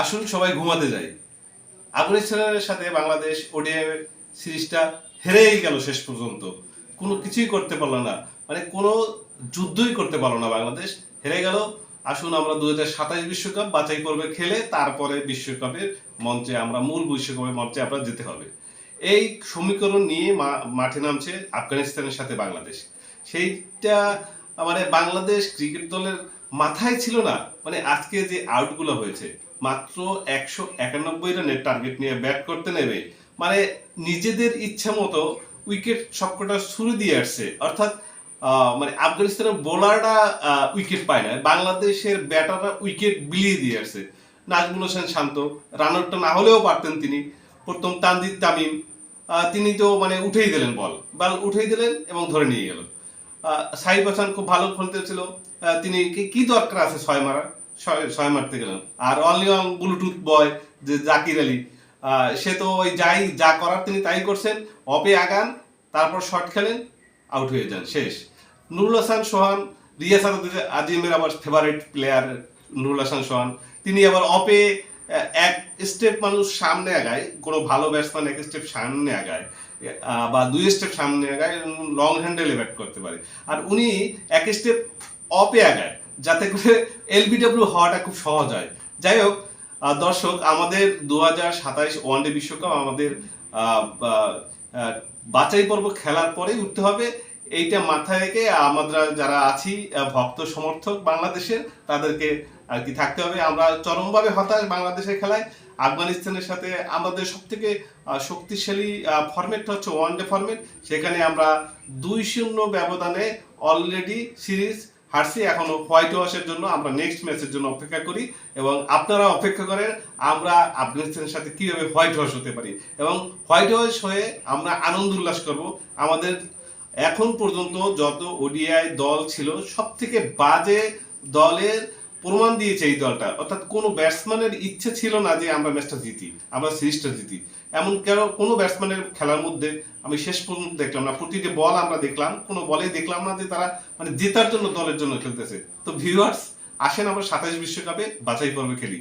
আসুন সবাই ঘুমাতে যাই। আফগানিস্তানের সাথে বাংলাদেশ ওডিআই সিরিজটা হেরেই গেল শেষ পর্যন্ত। কোনো কিছুই করতে পারল না। মানে কোনো যুদ্ধই করতে পারল না বাংলাদেশ। হেরে গেল। আসুন আমরা দু হাজার সাতাশ বিশ্বকাপ বাছাই পর্বে খেলে তারপরে বিশ্বকাপের মঞ্চে আমরা মূল বিশ্বকাপের মঞ্চে আমরা যেতে হবে। এই সমীকরণ নিয়ে মাঠে নামছে আফগানিস্তানের সাথে বাংলাদেশ। সেইটা মানে বাংলাদেশ ক্রিকেট দলের মাথায় ছিল না মানে আজকে যে আউটগুলো হয়েছে মাত্র একশো একানব্বই রানের টার্গেট নিয়ে ব্যাট করতে নেবে। মানে নিজেদের ইচ্ছা মতো উইকেট সবকটা ছুড়ে দিয়ে আসছে। অর্থাৎ মানে আফগানিস্তানের বোলাররা উইকেট পায় না। বাংলাদেশের ব্যাটাররা উইকেট বিলিয়ে দিয়ে আসছে। নাজমুল হোসেন শান্ত রানারটা না হলেও পারতেন তিনি। প্রথম তানজিদ তামিম তিনি তো মানে উঠেই দিলেন বল বল উঠেই দিলেন এবং ধরে নিয়ে গেল। সাইব হাসান খুব ভালো খেলতেছিল। আহ, তিনি কি- দরকার আছে ছয় মারা ছয় মারতে গেলেন। আর অনলি অন ব্লুটুথ বয় যে জাকির আলী সে তো ওই যাই, যা করার তিনি তাই করছেন। অপে আগান, তারপর শট খেলেন আউট হয়ে যান, শেষ। নুরুল হাসান সোহান, রিয়াজ আজিমের আবার ফেভারিট প্লেয়ার নুরুল হাসান সোহান। তিনি আবার অপে এক স্টেপ মানুষ সামনে আগায়, কোনো ভালো ব্যাটসম্যান এক স্টেপ সামনে আগায় বা দুই স্টেপ সামনে আগায় লং হ্যান্ডেলে ব্যাট করতে পারে। আর উনি এক স্টেপ অপে যাতে করে এলবিডব্লিউ হওয়াটা খুব সহজ হয়। যাই হোক দর্শক, আমাদের দু হাজার সাতাইশ ওয়ানডে বিশ্বকাপ আমাদের বাছাই পর্ব খেলার পরেই উঠতে হবে। এইটা মাথায় রেখে আমরা যারা আছি ভক্ত সমর্থক বাংলাদেশের, তাদেরকে আর কি থাকতে হবে। আমরা চরমভাবে হতাশ বাংলাদেশের খেলায়। আফগানিস্তানের সাথে আমাদের সব থেকে শক্তিশালী ফরম্যাটটা হচ্ছে ওয়ান ডে ফরম্যাট সেখানে আমরা দুই শূন্য ব্যবধানে অলরেডি সিরিজ হারছি এখনও হোয়াইট ওয়াশের জন্য আমরা নেক্সট ম্যাচের জন্য অপেক্ষা করি এবং আপনারা অপেক্ষা করেন আমরা আফগানিস্তানের সাথে কীভাবে হোয়াইট ওয়াশ হতে পারি। এবং হোয়াইট ওয়াশ হয়ে আমরা আনন্দ উল্লাস করব। আমাদের এখন পর্যন্ত যত ওডিআই দল ছিল সব থেকে বাজে দলের প্রমাণ দিয়েছে এই দলটা। অর্থাৎ কোনো ব্যাটসম্যানের ইচ্ছে ছিল না যে আমরা ম্যাচটা জিতি, আমরা সিরিজটা জিতি। এমন কেন কোনো ব্যাটসম্যানের খেলার মধ্যে আমি শেষ পর্যন্ত দেখলাম না, প্রতিটি বল আমরা দেখলাম, কোনো বলেই দেখলাম না যে তারা মানে জেতার জন্য দলের জন্য খেলতেছে। তো ভিউয়ার্স আসেন আমরা সাতাশ বিশ্বকাপে বাছাই পর্বে খেলি।